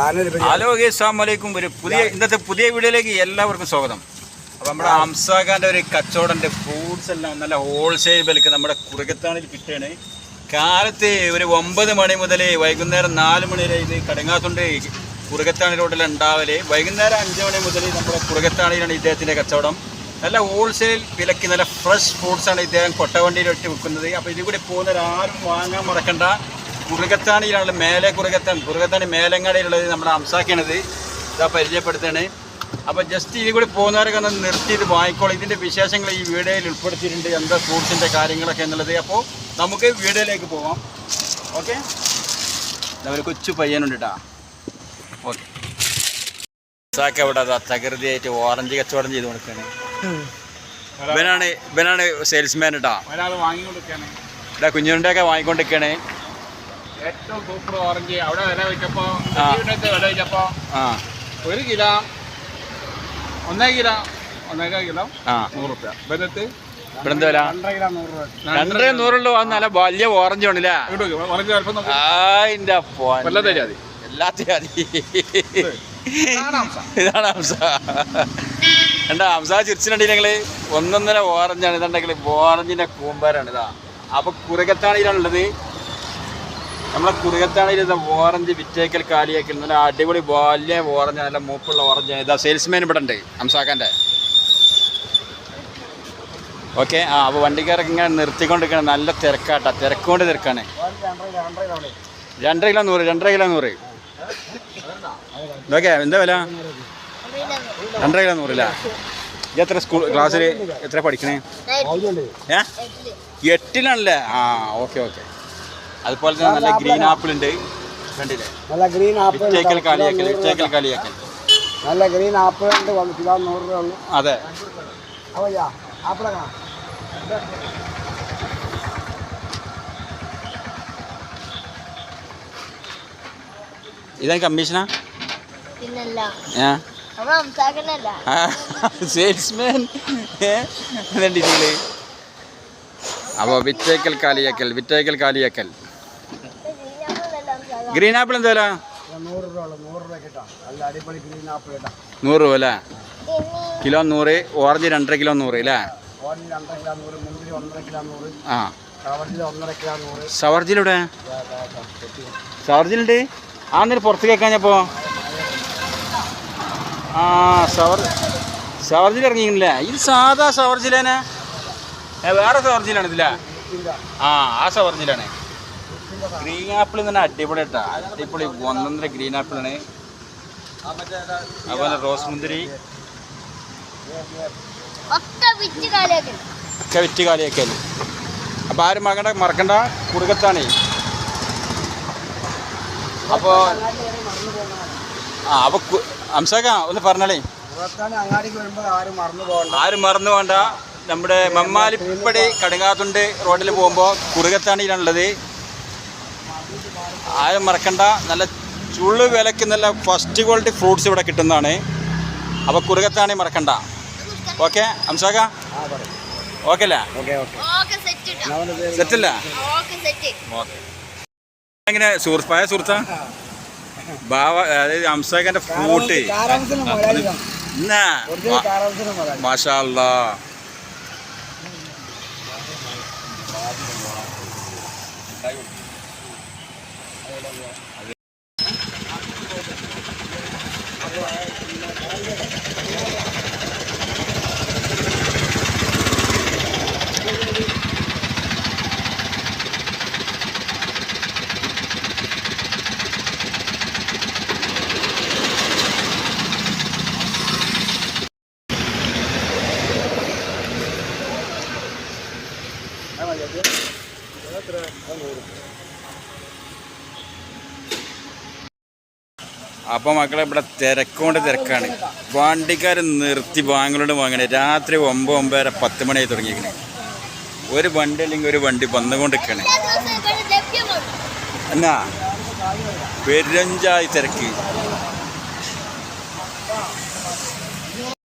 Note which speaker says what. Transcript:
Speaker 1: Hello അസ്സാമലൈക്കും ഒരു പുതിയ ഇന്നത്തെ പുതിയ വീഡിയോയിലേക്ക് എല്ലാവർക്കും സ്വാഗതം. അപ്പോൾ നമ്മുടെ ഹംസാഖാന്റെ ഒരു കച്ചവടന്റെ ഫ്രൂട്ട്സ് എല്ലാം നല്ല ഹോൾസെയിൽ വിലക്ക് നമ്മുടെ കുറുകത്താണിൽ കിട്ടുകയാണ്. കാലത്ത് ഒരു ഒമ്പത് മണി മുതൽ വൈകുന്നേരം നാല് മണി വരെ ഇത് കടങ്ങാത്തുണ്ട് കുറുകത്താണി റോഡിൽ ഉണ്ടാവൽ. വൈകുന്നേരം അഞ്ച് മണി മുതൽ നമ്മുടെ കുറുകത്താണിയിലാണ് ഇദ്ദേഹത്തിന്റെ കച്ചവടം. നല്ല ഹോൾസെയിൽ വിലക്ക് നല്ല ഫ്രഷ് ഫ്രൂട്ട്സാണ് ഇദ്ദേഹം കൊട്ടവണ്ടിയിലിട്ട് വിൽക്കുന്നത്. അപ്പോൾ ഇതിൽ കൂടി പോകുന്നവരാരും വാങ്ങാൻ മറക്കണ്ട. കുറുകത്താണിയിലാണ് മേലെ കുറുകത്താൻ കുറുകത്താണി മേലങ്ങാടിയിലുള്ളത് നമ്മുടെ അംസാക്കണത് ഇതാ പരിചയപ്പെടുത്താണ്. അപ്പോൾ ജസ്റ്റ് ഇതിൽ കൂടി പോകുന്നവരൊക്കെ ഒന്ന് നിർത്തി ഇത് വാങ്ങിക്കോളൂ ഇതിന്റെ വിശേഷങ്ങൾ ഈ വീഡിയോയിൽ ഉൾപ്പെടുത്തിയിട്ടുണ്ട്. എന്താ ഫ്രൂട്ട്സിന്റെ കാര്യങ്ങളൊക്കെ എന്നുള്ളത്. അപ്പോൾ നമുക്ക് വീഡിയോയിലേക്ക് പോവാം. ഓക്കെ ഒരു കൊച്ചു പയ്യനുണ്ട് കേട്ടോ ഓക്കെ അംസാക്ക ഇവിടെ അതാ തകൃതിയായിട്ട് ഓറഞ്ച് കച്ചവടം ചെയ്ത് കൊടുക്കുകയാണ് ഇവനാണ് ഇവനാണ് സെയിൽസ്മാൻ കേട്ടോ
Speaker 2: ഒരാൾ വാങ്ങിക്കൊണ്ടിരിക്കുകയാണ്.
Speaker 1: ഇവിടെ കുഞ്ഞുണ്ടൊക്കെ വാങ്ങിക്കൊണ്ടിരിക്കുകയാണ്.
Speaker 2: ഏറ്റവും സൂപ്പർ ഓറഞ്ച് അവിടെ വില വെച്ചപ്പോ വില വെച്ചപ്പോ ഒരു കിലോ ഒന്നേ കിലോ ഒന്നേകാൽ കിലോ നൂറ് റുപ്യ ബന്ധത്ത്
Speaker 1: വില?
Speaker 2: രണ്ടര
Speaker 1: നൂറുള്ളൂ. അത് നല്ല വലിയ ഓറഞ്ച്
Speaker 2: ഇതാണ് അംസം.
Speaker 1: ഇതാണ് ഹംസ. എന്താ ഹംസ ചിരിച്ചിട്ടുണ്ടെങ്കിൽ ഞങ്ങൾ ഒന്നൊന്നര ഓറഞ്ചാണ് ഇതുണ്ടെങ്കിൽ ഓറഞ്ചിന്റെ കൂമ്പാരാണ് ഇതാ. അപ്പൊ കുറുകത്താണിയിലാണുള്ളത് നമ്മളെ കുറുകത്താണ് ഇതാ ഓറഞ്ച് വിറ്റേക്കൽ കാലിയേക്കൽ നല്ല അടിപൊളി വലിയ ഓറഞ്ച് നല്ല മൂപ്പുള്ള ഓറഞ്ച് ഇതാ സെയിൽസ്മാൻ ഇവിടെ ഉണ്ട് ഹംസാക്കാന്റെ ഓക്കെ ആ അപ്പോൾ വണ്ടിക്കാരൊക്കെ ഇങ്ങനെ നിർത്തിക്കൊണ്ടിരിക്കണം. നല്ല തിരക്കാട്ടാ തിരക്കുകൊണ്ട് തിരക്കാണ്. രണ്ടര കിലോ നൂറ് രണ്ടര കിലോ നൂറ്. ഓക്കെ എന്താ വില? രണ്ടര കിലോ നൂറില്ല ഇത് എത്ര സ്കൂൾ ക്ലാസ്സിൽ എത്ര പഠിക്കണേ? ഏ? എട്ടിലാണല്ലേ? ആ ഓക്കെ ഓക്കെ. അതുപോലെ തന്നെ നല്ല ഗ്രീൻ ആപ്പിൾ ഉണ്ട് കണ്ടില്ലേ?
Speaker 3: നല്ല ഗ്രീൻ ആപ്പിൾ
Speaker 1: ഇറ്റേക്കൽ കാലിയാക്കൽ ഇറ്റേക്കൽ കാലിയാക്കൽ
Speaker 3: നല്ല ഗ്രീൻ ആപ്പിൾ ഉണ്ട് വന്ന് കിലോ നൂറ് രൂപ ഉള്ളു.
Speaker 1: അതെ. ഇതാണ് കമ്മീഷനാ? സെയിൽസ്മാൻ കണ്ടിട്ടില്ലേ അപ്പോൾ വിറ്റേക്കൽ കാലിയാക്കൽ വിറ്റേക്കൽ കാലിയാക്കൽ. ഗ്രീൻ ആപ്പിൾ എന്താ വില നൂറ് രൂപ അല്ലേ കിലോ നൂറ് ഓറഞ്ച് രണ്ടര കിലോ നൂറ് അല്ലേ ആ. ഷവർജിലെവിടെ ഷവർജിലുണ്ട് ആ നേരം പുറത്ത് കേൾക്കാഞ്ഞപ്പോ ആ സവർ സവർജിൽ ഇറങ്ങിയില്ലേ ഇത് സാധാ ഷവർജിലാണ് വേറെ സവർജിലാണ് ഇതില്ല ആ ആ ഷവർജിലാണ് ഗ്രീൻ ആപ്പിൾ തന്നെ അടിപൊളി കേട്ടോ അടിപൊളി ഒന്നൊന്നര ഗ്രീൻ ആപ്പിളാണ് അതുപോലെ റോസ് മുന്തിരി.
Speaker 4: ഒക്കെ വിറ്റ് കാലിയാക്കി
Speaker 1: അപ്പോൾ ആരും മകണ്ട മറക്കണ്ട. കുടുക്കത്താണ്. അപ്പോൾ ആ അപ്പോൾ അംസക ഒന്ന് പറഞ്ഞോളേ.
Speaker 3: പുറത്താണ് അങ്ങാടിക്ക് വരുമ്പോൾ ആരും മറന്നു പോകണ്ട.
Speaker 1: നമ്മുടെ മമ്മാലിപ്പടി കടുങ്ങാത്തുണ്ട് റോഡിൽ പോകുമ്പോൾ കുറുകത്താണിയിലാണുള്ളത് ആരും മറക്കണ്ട. നല്ല ചുള്ളു വിലയ്ക്ക് നല്ല ഫസ്റ്റ് ക്വാളിറ്റി ഫ്രൂട്ട്സ് ഇവിടെ കിട്ടുന്നതാണ്. അപ്പോൾ കുറുകത്താണെ മറക്കണ്ട. ഓക്കെ അംസാക ഓക്കെ അല്ലേ?
Speaker 3: ഓക്കെ ഓക്കെ
Speaker 4: ഓക്കെ സെറ്റ് ഇട്ടോ.
Speaker 3: അവന്റെ പേര്
Speaker 1: സെറ്റല്ല
Speaker 4: ഓക്കെ
Speaker 1: എങ്ങനെ സുഹൃത്ത് പഴയ സുഹൃത്താ? ബാവ അതായത് അംസാഖന്റെ ഫ്രൂട്ട്
Speaker 3: കാരാംസിന് മുതലാളിക്കാം
Speaker 1: എന്നാ
Speaker 3: ഒറിജിനൽ കാരാംസിന് മുതലാളി
Speaker 1: മാഷാ അല്ലാ അപ്പോൾ മക്കളെ ഇവിടെ തിരക്കൊണ്ട് തിരക്കാണ്. വണ്ടിക്കാർ നിർത്തി വാങ്ങലോട് വാങ്ങണേ. രാത്രി ഒമ്പത് ഒമ്പതര പത്ത് മണിയായി തുടങ്ങിയിരിക്കണേ. ഒരു വണ്ടി അല്ലെങ്കിൽ ഒരു വണ്ടി
Speaker 4: വന്നുകൊണ്ട് നിൽക്കണേ
Speaker 1: എന്നാ? പെരുഞ്ചായി തിരക്ക്.